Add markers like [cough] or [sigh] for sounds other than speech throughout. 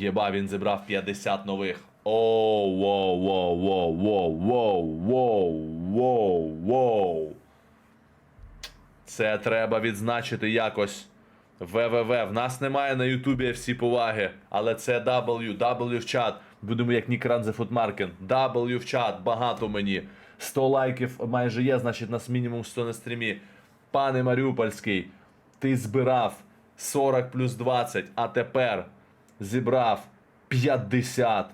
Єба, він зібрав 50 нових. Оу, воу, воу, воу, воу, воу, воу, воу, воу. Це треба відзначити якось. ВВВ. В нас немає на Ютубі всі поваги, але це W, W в чат. Будемо як Нікран Футмаркен. W в чат, багато мені. 100 лайків майже є, значить нас мінімум 100 на стрімі. Пане Маріупольський, ти збирав 40 плюс 20, а тепер зібрав 50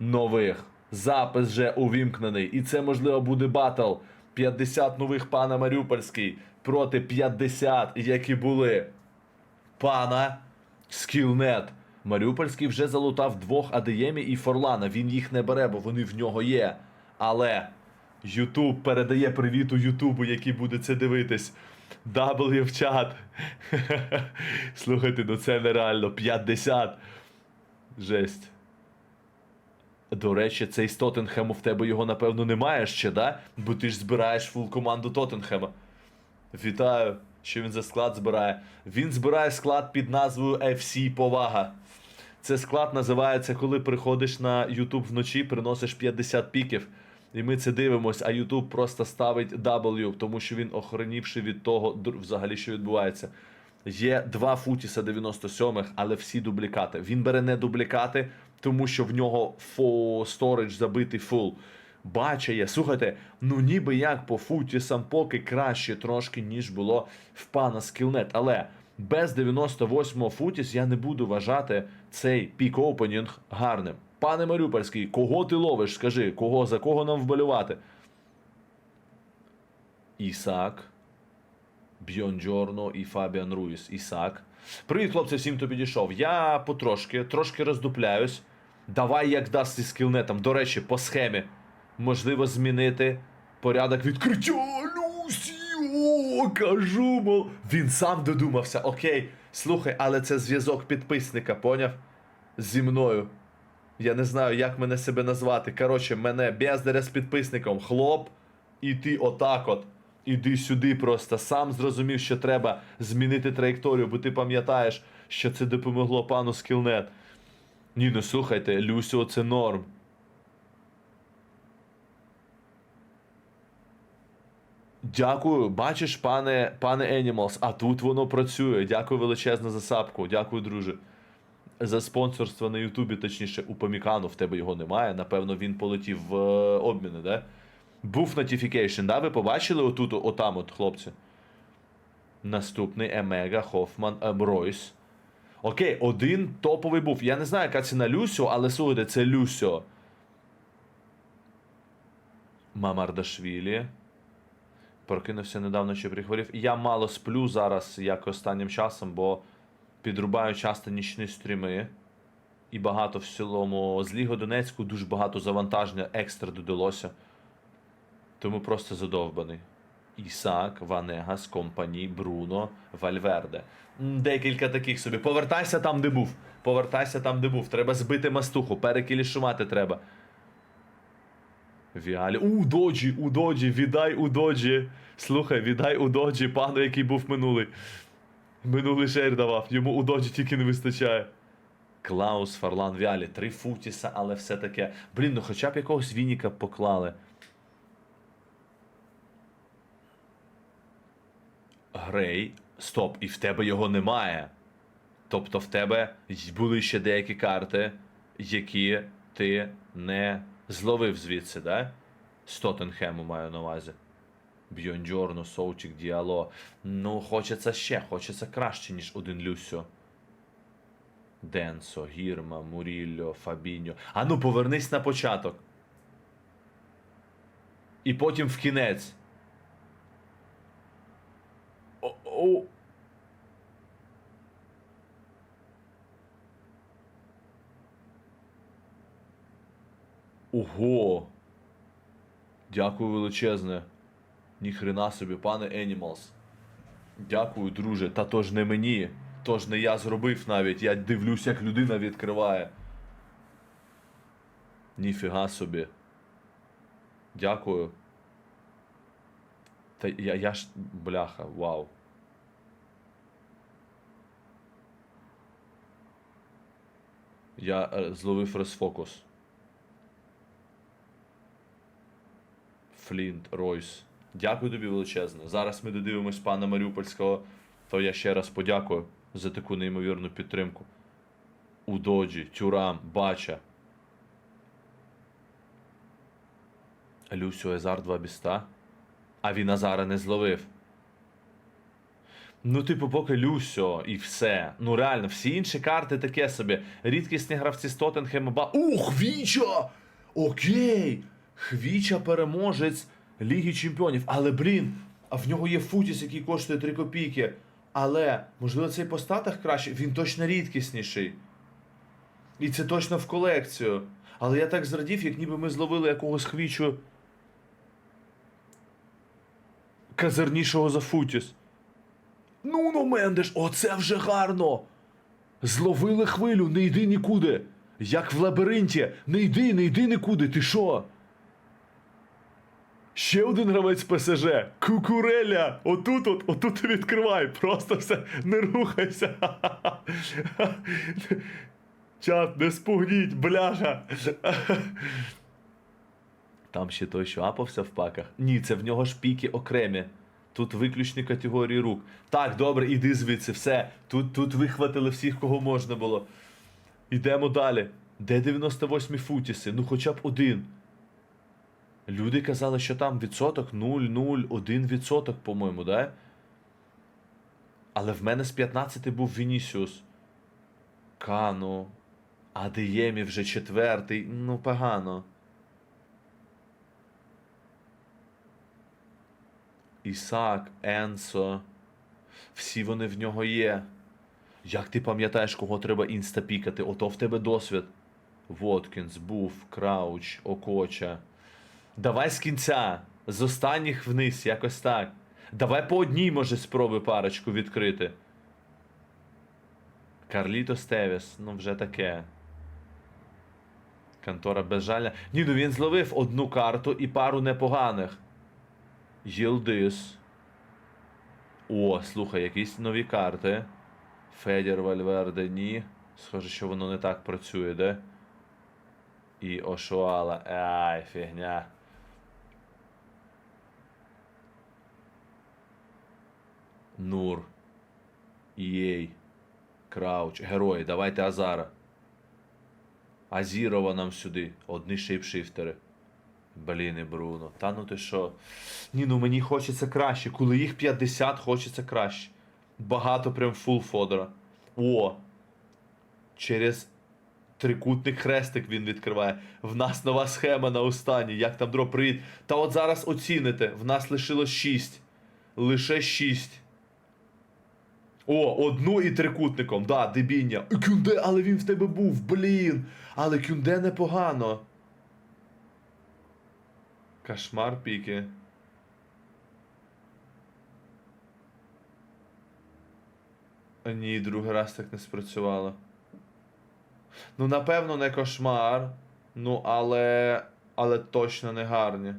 нових. Запис вже увімкнений. І це можливо буде батл. 50 нових пана Маріупольський проти 50, які були пана Скілнет. Маріупольський вже залутав двох АДЄМі і Форлана. Він їх не бере, бо вони в нього є. Але Ютуб передає привіту Ютубу, який буде це дивитись. W в чат. [laughs] Слухайте, ну це нереально. 50. Жесть. До речі, цей з Тоттенхему в тебе його, напевно, немає ще, да? Бо ти ж збираєш фул команду Тоттенхема. Вітаю, що він за склад збирає. Він збирає склад під назвою FC Повага. Це склад називається, коли приходиш на YouTube вночі, приносиш 50 піків. І ми це дивимось, а YouTube просто ставить W, тому що він охренівши від того, взагалі, що відбувається. Є два Футіса 97-х, але всі дублікати. Він бере не дублікати, тому що в нього сторидж забитий фул. Бачає, слухайте, ну ніби як по футісам поки краще трошки, ніж було в пана Скілнет. Але без 98-го футіс я не буду вважати цей пік опенінг гарним. Пане Маріупольський, кого ти ловиш? Скажи, кого за кого нам вболювати? Ісак. Бьонджорно і Фабіан Руїс. Ісак. Привіт, хлопці, всім, хто підійшов. Я потрошки, трошки роздупляюсь. Давай, як дасть зі скілнетом. До речі, по схемі. Можливо, змінити порядок відкриття. Люсі! О, кажу, мол. Він сам додумався. Окей. Слухай, але це зв'язок підписника, поняв? Зі мною. Я не знаю, як мене себе назвати. Коротше, мене бездаря з підписником. Хлоп, і ти отак от. Іди сюди просто. Сам зрозумів, що треба змінити траєкторію, бо ти пам'ятаєш, що це допомогло пану Скілнет. Ні, ну слухайте, Люсіо це норм. Дякую, бачиш, пане пане Animals, а тут воно працює. Дякую величезно за сапку. Дякую, друже. За спонсорство на Ютубі, точніше, у Помікану в тебе його немає. Напевно, він полетів в е, обміни, да? Був notification, да? Ви побачили отут, отам, от, хлопці? Наступний Емега, Хофман, Емройс. Окей, один топовий був. Я не знаю, яка ціна Люсіо, але слухайте, це Люсіо. Мамардашвілі. Прокинувся недавно чи прихворів. Я мало сплю зараз, як останнім часом, бо підрубаю часто нічні стріми. І багато в цілому з Ліго Донецьку дуже багато завантаження екстра додалося. Тому просто задовбаний. Ісак, Ванегас, Компані, Бруно, Вальверде. Декілька таких собі. Повертайся там, де був. Повертайся там, де був. Треба збити мастуху, перекілішувати треба. Віалі. У доджі, у доджі, віддай у доджі. Слухай, віддай у доджі пану, який був минулий. Минулий шейр давав, йому у доджі тільки не вистачає. Клаус, Фарлан, Віалі, три футіса, але все таке. Блін, ну хоча б якогось Вініка поклали. Грей. Стоп, і в тебе його немає. Тобто в тебе були ще деякі карти, які ти не зловив звідси, да? З Тоттенхему маю на увазі. Бьонджорно, Соучик, Діало. Ну, хочеться ще, хочеться краще, ніж один Люсьо. Денсо, Гірма, Мурільо, Фабіньо. А ну повернись на початок. І потім в кінець. О, о. Ого. Дякую величезне. Ніхрена собі, пане Animals. Дякую, друже. Та то ж не мені. То ж не я зробив навіть. Я дивлюсь, як людина відкриває. Ніфіга собі. Дякую. Та я, я ж. Бляха, вау. Я е, зловив розфокус. Флінт, Ройс. Дякую тобі величезне. Зараз ми додивимось пана Маріупольського. То я ще раз подякую за таку неймовірну підтримку. Удоджі, Тюрам, Бача. Люсю Езар 2 біста. А він Азара не зловив. Ну, типу, поки Люсьо і все. Ну реально, всі інші карти таке собі. Рідкісні гравці з Тоттенхема ба. У, Хвіча! Окей! Хвіча переможець Ліги Чемпіонів. Але, блін, а в нього є Футіс, який коштує 3 копійки. Але, можливо, цей по статах краще, він точно рідкісніший. І це точно в колекцію. Але я так зрадів, як ніби ми зловили якогось хвічу. Казарнішого за Футіс. Ну, ну, Мендеш, оце вже гарно. Зловили хвилю, не йди нікуди. Як в лабіринті, не йди, не йди нікуди, ти що? Ще один гравець ПСЖ. Кукуреля! Отут, от, отут відкривай. Просто все, не рухайся. Чат, не спугніть, бляха. Там ще той, що апався в паках. Ні, це в нього ж піки окремі. Тут виключні категорії рук. Так, добре, іди звідси, все. Тут, тут вихватили всіх, кого можна було. Йдемо далі. Де 98 футіси? Ну хоча б один. Люди казали, що там відсоток 0,01 відсоток, по-моєму, да? Але в мене з 15 був Вінісіус. Кану. Адеємі вже четвертий. Ну, погано. Ісак, Енсо. Всі вони в нього є. Як ти пам'ятаєш, кого треба інста пікати? Ото в тебе досвід. Воткінс, Буф, Крауч, Окоча. Давай з кінця. З останніх вниз, якось так. Давай по одній, може, спроби парочку відкрити. Карліто Стевіс, ну вже таке. Контора безжальна. Ні, ну він зловив одну карту і пару непоганих. Єлдис. О, слухай, якісь нові карти. Федір Вальверде, ні. Схоже, що воно не так працює, де? І Ошуала. Ай, фігня. Нур. Єй. Крауч. Герої, давайте Азара. Азірова нам сюди. Одні шейпшифтери. Блін, і Бруно. Та ну ти що? Ні, ну мені хочеться краще. Коли їх 50, хочеться краще. Багато прям фул фодора. О! Через трикутний хрестик він відкриває. В нас нова схема на останній. Як там дроп привіт. Та от зараз оціните. В нас лишилось 6. Лише 6. О, одну і трикутником. Да, дебіння. Кюнде, але він в тебе був, блін. Але Кюнде непогано. Кошмар піки. А Ні, другий раз так не спрацювало. Ну, напевно, не кошмар. Ну, але. Але точно не гарні.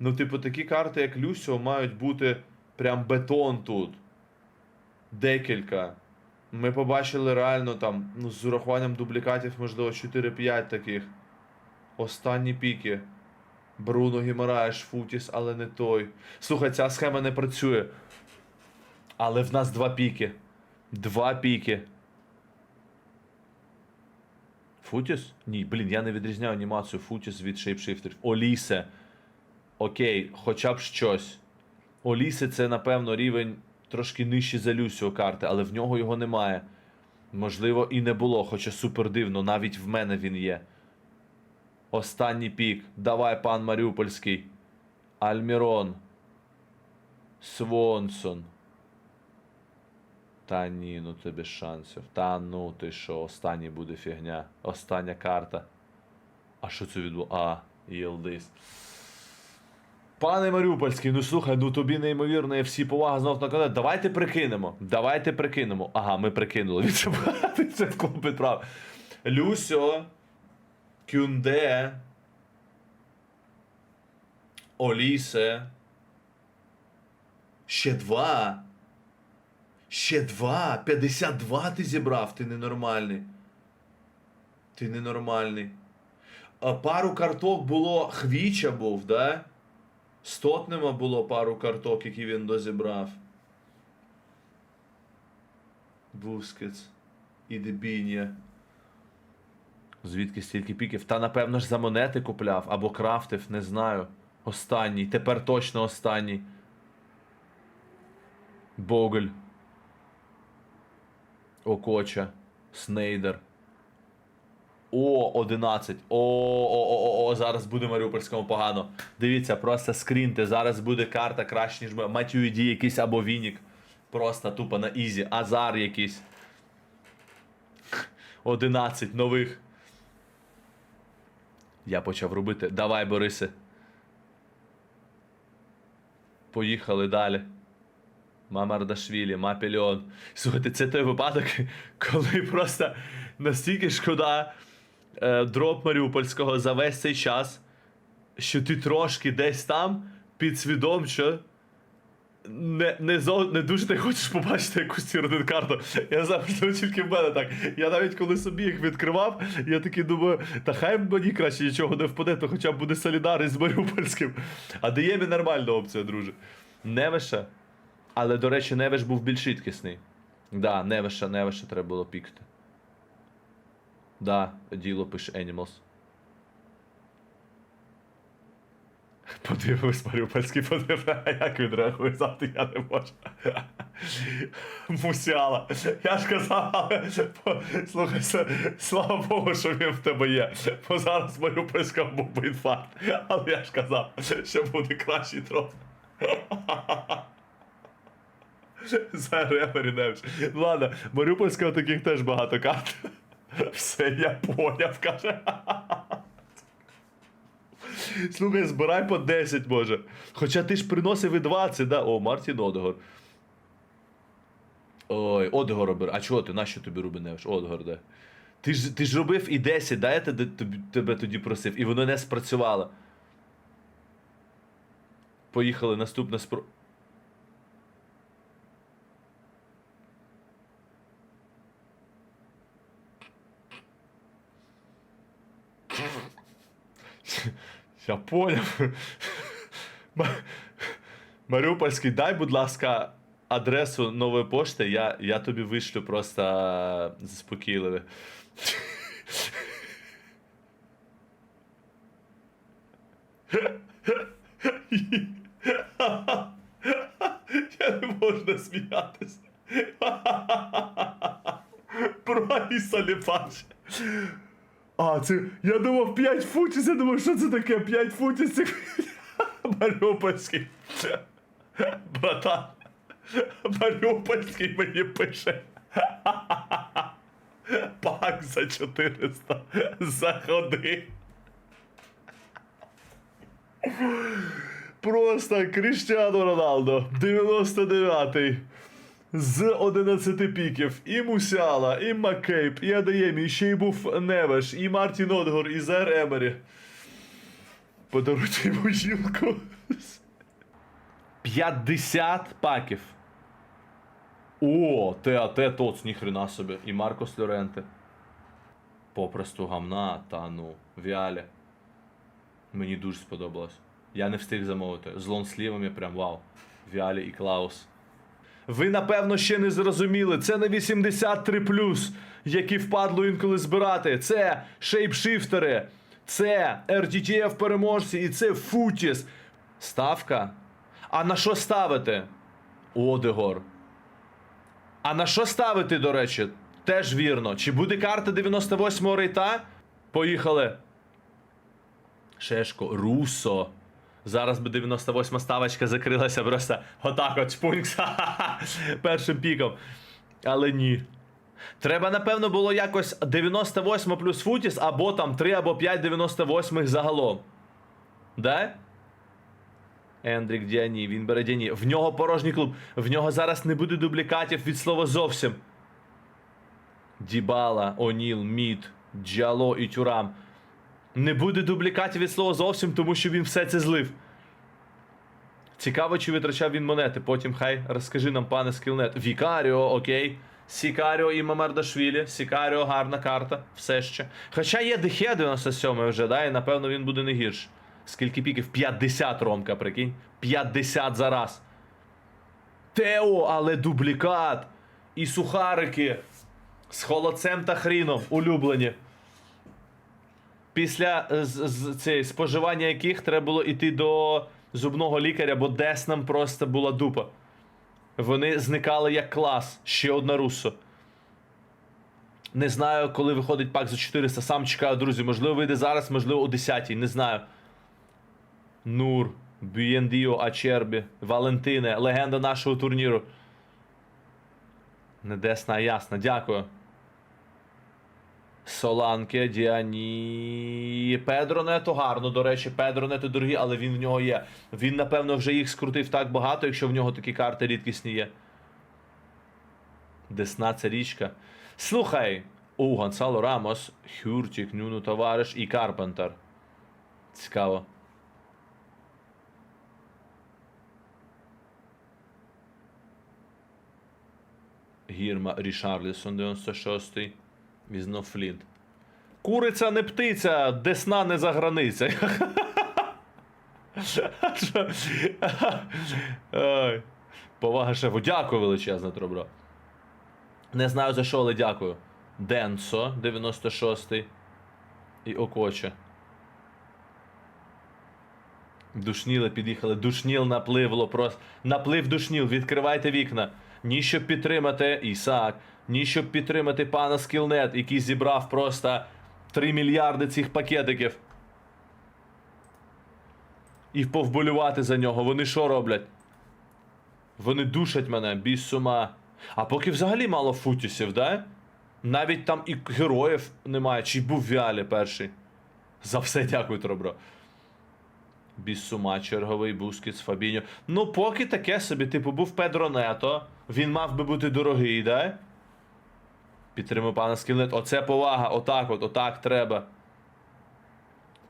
Ну, типу, такі карти, як Люсіо, мають бути прям бетон тут. Декілька. Ми побачили реально там, ну, з урахуванням дублікатів, можливо, 4-5 таких. Останні піки. Бруно Гімараєш, Футіс, але не той. Слухай, ця схема не працює. Але в нас два піки. Два піки. Футіс? Ні, блін, я не відрізняю анімацію Футіс від шейпшифтерів. Олісе. Окей, хоча б щось. Олісе це, напевно, рівень трошки нижчий за Люсіо карти, але в нього його немає. Можливо, і не було, хоча супер дивно, навіть в мене він є. Останній пік. Давай, пан Маріупольський. Альмірон. Свонсон. Та ні, ну без шансів. Та ну ти що, останній буде фігня. Остання карта. А що це відбуло? А, Єлдис. Пане Маріупольський, ну слухай, ну тобі неймовірно, всі повага знов на канал. Давайте прикинемо. Давайте прикинемо. Ага, ми прикинули. [laughs] Він це це вклопить прав. Люсьо. Кюнде. Олісе. Ще два. Ще два. 52 ти зібрав, ти ненормальний. Ти ненормальний. Пару карток було Хвіча був, да? З Тотнема було пару карток, які він дозібрав. Бускетс. І Дебінія. Звідки стільки піків? Та напевно ж за монети купляв або крафтив, не знаю. Останній. Тепер точно останній. Боголь. Окоча. Снейдер. О, 11. О, о, о, о, зараз буде Маріупольському погано. Дивіться, просто скріньте. Зараз буде карта краще, ніж. Матюїді якийсь або Вінік. Просто тупо на ізі. Азар якийсь. 11 нових. Я почав робити. Давай, Борисе. Поїхали далі. Мамардашвілі, Мапельон. Слухайте, це той випадок, [laughs] коли просто настільки шкода е, дроп Маріупольського за весь цей час, що ти трошки десь там підсвідомчо не, не, зо, не дуже ти хочеш побачити якусь цю карту. Я завжди тільки в мене так. Я навіть коли собі їх відкривав, я такий думаю, та хай мені краще нічого не впаде, то хоча б буде солідарний з Маріупольським. А Деємі нормальна опція, друже. Невиша. Але, до речі, Невиш був більш рідкісний. Да, Невиша, Невиша треба було пікати. Да, діло пише Animals. [laughs] Подивимось, Маріупольський подивимось, [laughs] як він реагує завтра, я не можу. [laughs] Мусіала. Я ж казав, але по- слухай, слава Богу, що він в тебе є. Бо зараз Маріупольська був би інфаркт. Але я ж казав, що буде кращий троп. За Ревері Ну ладно, Маріупольського таких теж багато карт. [laughs] Все, я поняв, каже. Слухай, збирай по 10 може. Хоча ти ж приносив і 20, да? О, Мартін Одегор. Ой, Одегор робив. А чого ти? Нащо тобі Рубиневич? Одегор, да. Ти ж, ти ж робив і 10, да? Я тебе, тебе тоді просив, і воно не спрацювало. Поїхали, наступна спро. Я поняв. Маріупольський, дай, будь ласка, адресу нової пошти, я, я тобі вишлю просто е, заспокійливе. Я не можу не сміятися. Про Аліса Ліпаш. А, це. Я думав 5 футів, я думав, що це таке 5 футів це. [laughs] Маріупольський. Братан. Маріупольський мені пише. Пак за 400. Заходи. Просто Кріштіану Роналдо. 99-й. З 11 піків і Мусіала, і Маккейп, і Адеємі, і ще й був Невеш, і Мартін Одгор, і Зер Емері. Подаруйте йому жінку. 50 паків. О, ТАТ Тоц, ніхрена собі. І Маркос Лоренте. Попросту гамна, та ну, Віаля. Мені дуже сподобалось. Я не встиг замовити. З лонслівами прям вау. Віалі і Клаус. Ви напевно ще не зрозуміли. Це не 83 які впадло інколи збирати. Це шейпшифтери, це RTTF переможці і це Футіс. Ставка. А на що ставити? Одегор. А на що ставити, до речі? Теж вірно. Чи буде карта 98-го рейта? Поїхали. Шешко, Русо. Зараз би 98 ставочка закрилася просто отак от чпунькс. Першим піком. Але ні. Треба, напевно, було якось 98 плюс футіс, або там 3 або 5 98 загалом. Да? Ендрік Діані, він бере Діані. В нього порожній клуб. В нього зараз не буде дублікатів від слова зовсім. Дібала, Оніл, Мід, Джало і Тюрам. Не буде дублікатів від слова зовсім, тому що він все це злив. Цікаво, чи витрачав він монети. Потім хай розкажи нам, пане Скілнет. Вікаріо, окей. Сікаріо і Мамардашвілі. Сікаріо гарна карта, все ще. Хоча є Дехе 97 вже, да, і напевно він буде не гірш. Скільки піків? 50 Ромка, прикинь. 50 за раз. Тео, але дублікат. І сухарики. З холодцем та хріном. Улюблені. Після е, з, з, цей, споживання яких треба було йти до зубного лікаря, бо десь просто була дупа. Вони зникали як клас. Ще одна руссо. Не знаю, коли виходить пак за 400. Сам чекаю, друзі. Можливо, вийде зараз, можливо, о 10 Не знаю. Нур, Бюєндіо, Ачербі, Валентине, легенда нашого турніру. Недесна, ясна, дякую. Соланке, Діані. Педронето гарно, до речі, Педронето дорогі, але він в нього є. Він, напевно, вже їх скрутив так багато, якщо в нього такі карти рідкісні є. Десна це річка. Слухай, у Гонсало Рамос, Хюртік, Нюну Товариш і Карпентер. Цікаво. Гірма Рішарлісон 96-й. І Флінт. Куриця не птиця, десна не за границя. Повага шефу. Дякую величезне, Тробро. Не знаю за що, але дякую. Денсо 96-й. І Окоче. Душніли під'їхали. Душніл напливло просто. Наплив душніл. Відкривайте вікна. Ні, щоб підтримати Ісаак, ні, щоб підтримати пана Скілнет, який зібрав просто 3 мільярди цих пакетиків. І повболювати за нього. Вони що роблять? Вони душать мене, без сума. А поки взагалі мало футісів, да? Навіть там і героїв немає, чи був Віалі перший. За все дякую, Тробро. Біссума, черговий Бускіц, Фабіньо. Ну, поки таке собі, типу, був Педро Нето. Він мав би бути дорогий, да? Підтримую пана Скілнет. Оце повага, отак от, отак треба.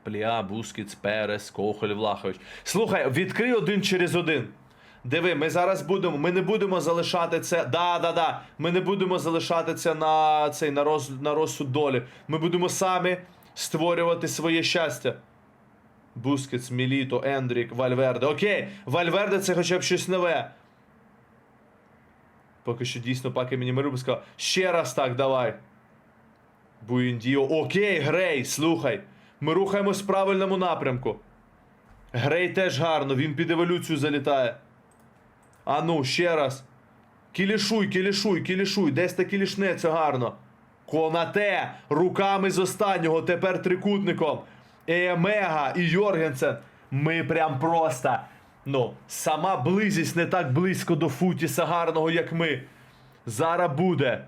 Пліа, Бускіц, Перес, Кохоль, Влахович. Слухай, відкрий один через один. Диви, ми зараз будемо. Ми не будемо залишати це. Да, да, да. Ми не будемо залишати це на цей на, роз, на розсуд долі. Ми будемо самі створювати своє щастя. Бускетс, Міліто, Ендрік, Вальверде. Окей, Вальверде це хоча б щось нове. Поки що дійсно паки мені Меруб сказав. Ще раз так, давай. Буіндіо. Окей, Грей, слухай. Ми рухаємось в правильному напрямку. Грей теж гарно, він під еволюцію залітає. А ну, ще раз. Кілішуй, кілішуй, кілішуй. Десь та кілішнеться гарно. Конате руками з останнього, тепер трикутником. Емега і Йоргенсен. Ми прям просто. Ну, сама близість не так близько до Футіса гарного, як ми. Зараз буде.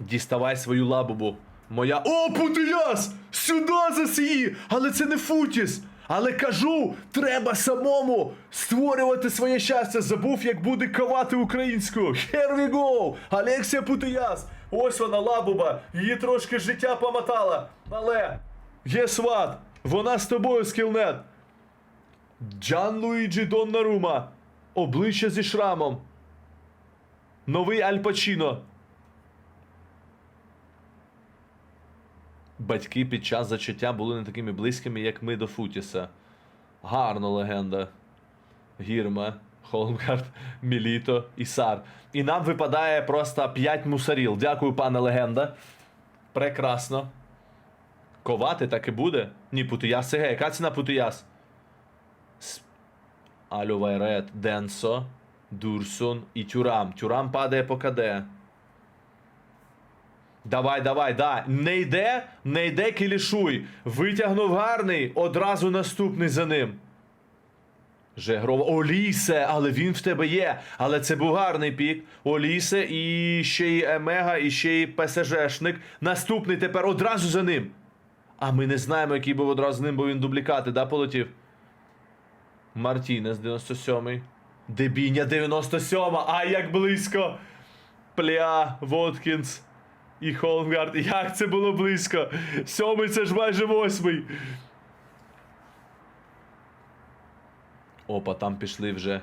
Діставай свою лабубу. Моя. О, Путияс! Сюди засії! Але це не Футіс! Але кажу, треба самому створювати своє щастя. Забув, як буде кавати українською. Here we go! Алексія Путияс! Ось вона лабуба. Її трошки життя помотала. Але є сват. Вона з тобою, скілнет. Джан Луїджі Доннарума. Обличчя зі шрамом. Новий Аль Пачіно. Батьки під час зачаття були не такими близькими, як ми до Футіса. Гарна легенда. Гірма, Холмгард, Міліто і Сар. І нам випадає просто 5 мусаріл. Дякую, пане легенда. Прекрасно. Ковати так і буде? Ні, Путияс це ге. Яка ціна Путияс? Алю Вайрет, Денсо, Дурсун і Тюрам. Тюрам падає по КД. Давай, давай, да. Не йде, не йде кілішуй. Витягнув гарний, одразу наступний за ним. Жегрова. Олісе, але він в тебе є. Але це був гарний пік. Олісе і ще й Емега, і ще й ПСЖшник. Наступний тепер одразу за ним. А ми не знаємо, який був одразу з ним, бо він дублікати, да, полетів? Мартінес 97-й. Дебіня 97-ма. А як близько. Пля, Воткінс і Холмгард. Як це було близько? Сьомий це ж майже восьмий. Опа, там пішли вже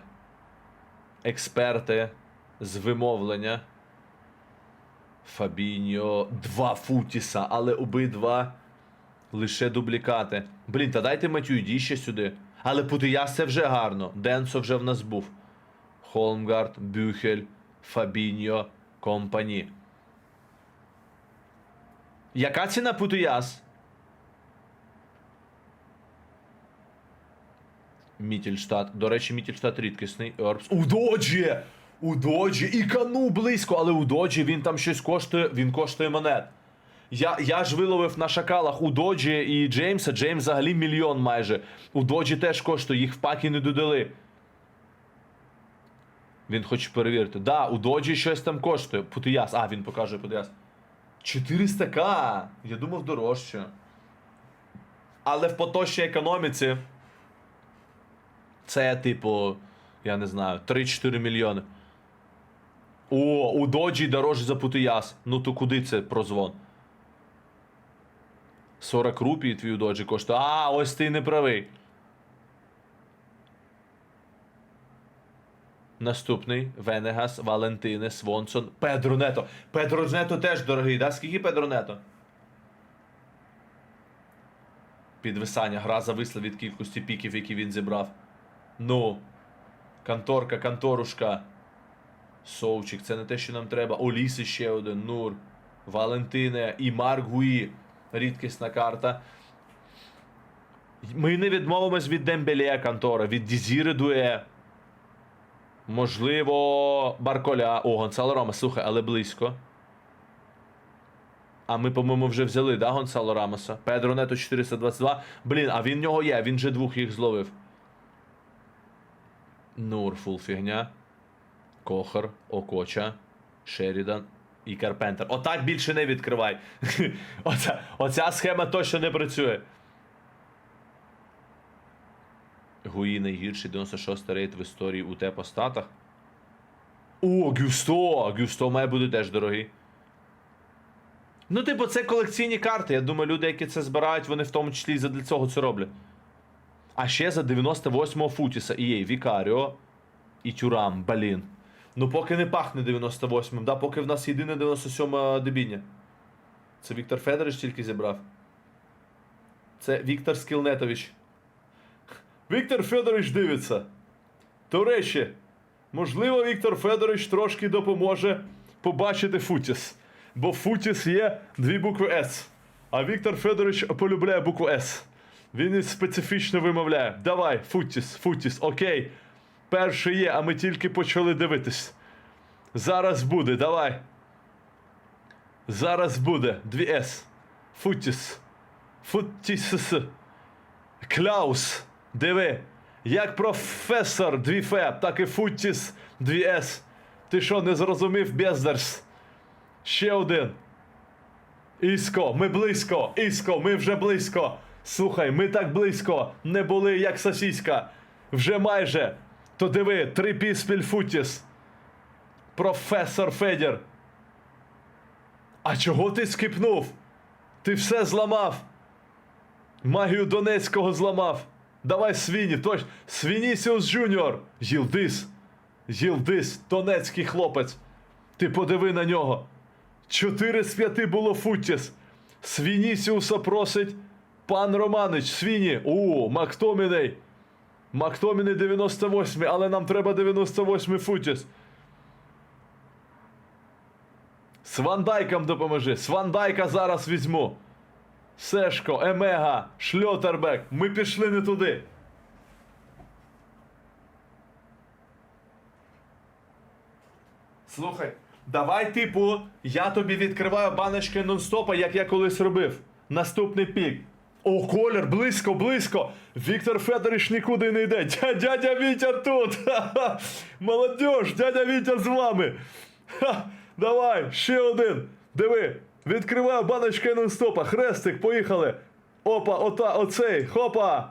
експерти з вимовлення. Фабіньо. Два Футіса, але обидва лише дублікати. Блін, та дайте Матю, йди ще сюди. Але Путияс це вже гарно. Денсо вже в нас був. Холмгард, Бюхель, Фабіньо, компані. Яка ціна Путияс? Мітельштат. До речі, Мітельштат рідкісний. Орбс. У Доджі! У Доджі! І кану близько, але у Доджі він там щось коштує. Він коштує монет. Я, я ж виловив на шакалах у Доджі і Джеймса. Джеймс взагалі мільйон майже. У Доджі теж коштує, їх в пакі не додали. Він хоче перевірити. Да, у Доджі щось там коштує. Путияс. А, він покаже Путияс. 400к. Я думав дорожче. Але в поточній економіці. Це, типу, я не знаю, 3-4 мільйони. О, у Доджі дорожче за Путияс. Ну то куди це прозвон? 40 рупій твій Доджі коштує. А, ось ти не правий. Наступний Венегас, Валентине, Свонсон, Педро Нето. Педро Нето теж дорогий, да? Скільки Педро Нето? Підвисання. Гра зависла від кількості піків, які він зібрав. Ну. Канторка, канторушка. Совчик, це не те, що нам треба. Оліси ще один, Нур, Валентине і Марк Гуї. Рідкісна карта. Ми не відмовимось від Дембеле Кантора, від Дізіри Дуе. Можливо, Барколя. О, Гонсало Рома, слухай, але близько. А ми, по-моєму, вже взяли, да, Гонсало Рамоса? Педро Нето 422. Блін, а він в нього є, він же двох їх зловив. Нур, фул фігня. Кохар, Окоча, Шерідан і Карпентер. Отак більше не відкривай. [laughs] Оця, оця схема точно не працює. Гуї найгірший 96 рейд в історії у те по статах. О, Гюсто! Гюсто має бути теж дорогий. Ну, типу, це колекційні карти. Я думаю, люди, які це збирають, вони в тому числі і для цього це роблять. А ще за 98-го Футіса і є Вікаріо і Тюрам, блін. Ну, поки не пахне 98-м, да? поки в нас єдине 97 дебіння. Це Віктор Федорович тільки зібрав. Це Віктор Скілнетович. Віктор Федорович дивиться. До речі, можливо, Віктор Федорович трошки допоможе побачити Футіс. Бо Футіс є дві букви С. А Віктор Федорович полюбляє букву С. Він специфічно вимовляє. Давай, Футіс, Футіс, окей. Перший є, а ми тільки почали дивитись. Зараз буде, давай. Зараз буде. Дві С. Футіс. Футіс. Кляус. Диви. Як професор 2 Ф, так і Футіс 2 С. Ти що, не зрозумів, Бездарс? Ще один. Іско, ми близько. Іско, ми вже близько. Слухай, ми так близько не були, як сосіська. Вже майже. То диви, три піспіль Футіс. Професор Федір. А чого ти скипнув? Ти все зламав. Магію Донецького зламав. Давай свині, точно. Свінісіус Джуніор. Їлдис. Їлдис, донецький хлопець. Ти подиви на нього. Чотири з п'яти було Футіс. Свінісіуса просить пан Романич. Свіні. У, Мактоміней. Мактоміней 98, але нам треба 98 Футіс. З Вандайком допоможи. З Вандайка зараз візьму. Сешко, Емега, Шльотербек. Ми пішли не туди. Слухай, давай, типу, я тобі відкриваю баночки нон-стопа, як я колись робив. Наступний пік. О, колір, близько, близько. Віктор Федорович нікуди не йде. Дя- Дядя Вітя тут. [laughs] Молодіж, дядя Вітя з вами. Ха, давай, ще один. Диви, відкриваю баночки нон-стопа. Хрестик, поїхали. Опа, ота, оцей, хопа.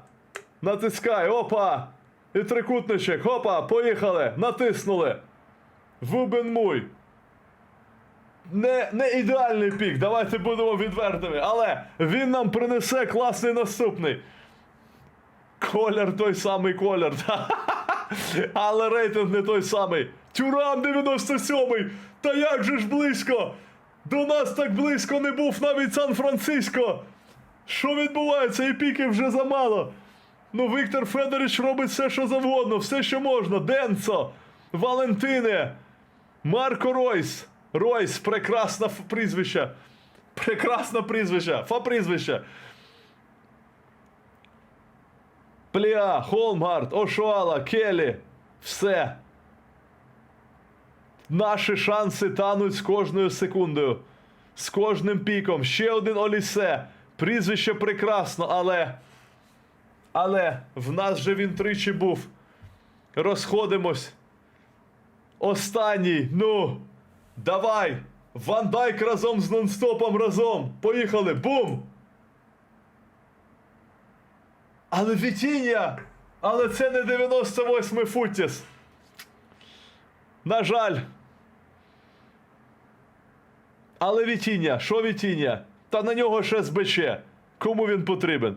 Натискай, опа. І трикутничок, хопа, поїхали. Натиснули. Вубен муй. Не, не ідеальний пік, давайте будемо відвертими, але він нам принесе класний наступний. Колір той самий колір. [laughs] Але рейтинг не той самий. Тюрам 97-й! Та як же ж близько! До нас так близько не був навіть Сан-Франциско. Що відбувається? І піки вже замало. Ну, Віктор Федорович робить все, що завгодно, все, що можна. Денцо, Валентине, Марко Ройс. Ройс, прекрасне прізвище. Прекрасне прізвище. Фа прізвище. Пліа, Холмгард, Ошуала, Келі. Все. Наші шанси тануть з кожною секундою. З кожним піком. Ще один Олісе. Прізвище прекрасно, але. Але в нас же він тричі був. Розходимось. Останній. Ну. Давай. Ван Дайк разом з нонстопом разом. Поїхали. Бум! Але Вітіння! Але це не 98-й Футіс. На жаль. Але Вітіння, що Вітіння? Та на нього ще СБЧ. Кому він потрібен?